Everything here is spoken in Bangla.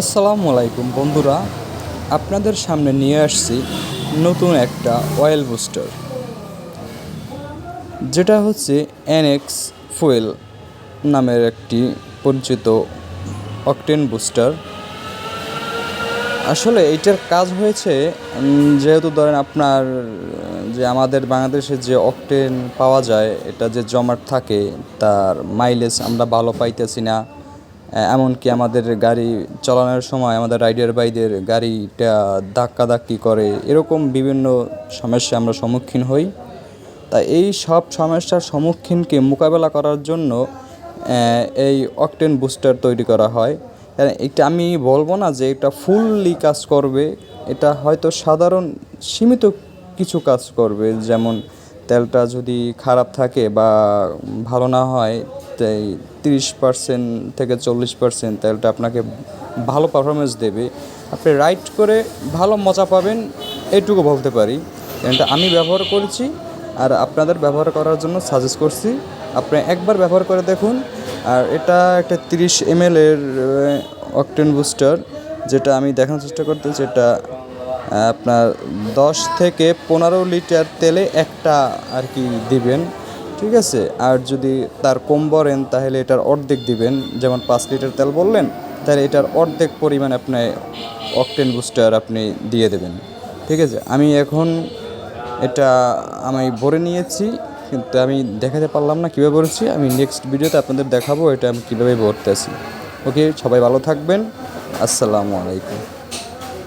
আসসালামু আলাইকুম বন্ধুরা, আপনাদের সামনে নিয়ে আসছি নতুন একটা অয়েল বুস্টার যেটা হচ্ছে এনএক্স ফুয়েল নামের একটি পরিচিত অকটেন বুস্টার আসলে এইটার কাজ হয়েছে যেহেতু ধরেন আপনার, যে আমাদের বাংলাদেশে যে অকটেন পাওয়া যায়, এটা যে জমাট থাকে, তার মাইলেজ আমরা ভালো পাইতেছি না। এমনকি আমাদের গাড়ি চালানোর সময় আমাদের রাইডার বাইদের গাড়িটা ধাক্কাধাক্কি করে, এরকম বিভিন্ন সমস্যা আমরা সম্মুখীন হই। তা এই সব সমস্যার সম্মুখীনকে মোকাবেলা করার জন্য এই অকটেন বুস্টার তৈরি করা হয়। এটা আমি বলব না যে এটা ফুললি কাজ করবে, এটা হয়তো সাধারণ সীমিত কিছু কাজ করবে, যেমন তেলটা যদি খারাপ থাকে বা ভালো না হয়, তাই তিরিশ পার্সেন্ট থেকে চল্লিশ পার্সেন্ট তেলটা আপনাকে ভালো পারফরমেন্স দেবে। আপনি রাইড করে ভালো মজা পাবেন, এটুকু বলতে পারি। এটা আমি ব্যবহার করেছি আর আপনাদের ব্যবহার করার জন্য সাজেস্ট করছি। আপনি একবার ব্যবহার করে দেখুন। আর এটা একটা তিরিশ এম এর অকটেন বুস্টার যেটা আমি দেখানোর চেষ্টা করতেছি, এটা আপনার দশ থেকে পনেরো লিটার তেলে একটা আর কি দিবেন, ঠিক আছে? আর যদি তার কম বলেন তাহলে এটার অর্ধেক দিবেন। যেমন পাঁচ লিটার তেল বললেন, তাহলে এটার অর্ধেক পরিমাণ আপনি অকটেন বুস্টার আপনি দিয়ে দেবেন, ঠিক আছে? আমি এখন এটা আমি ভরে নিয়েছি, কিন্তু আমি দেখাতে পারলাম না কীভাবে ভরেছি। আমি নেক্সট ভিডিওতে আপনাদের দেখাবো এটা আমি কীভাবে ভরতেছি ওকে সবাই ভালো থাকবেন। আসসালামু আলাইকুম।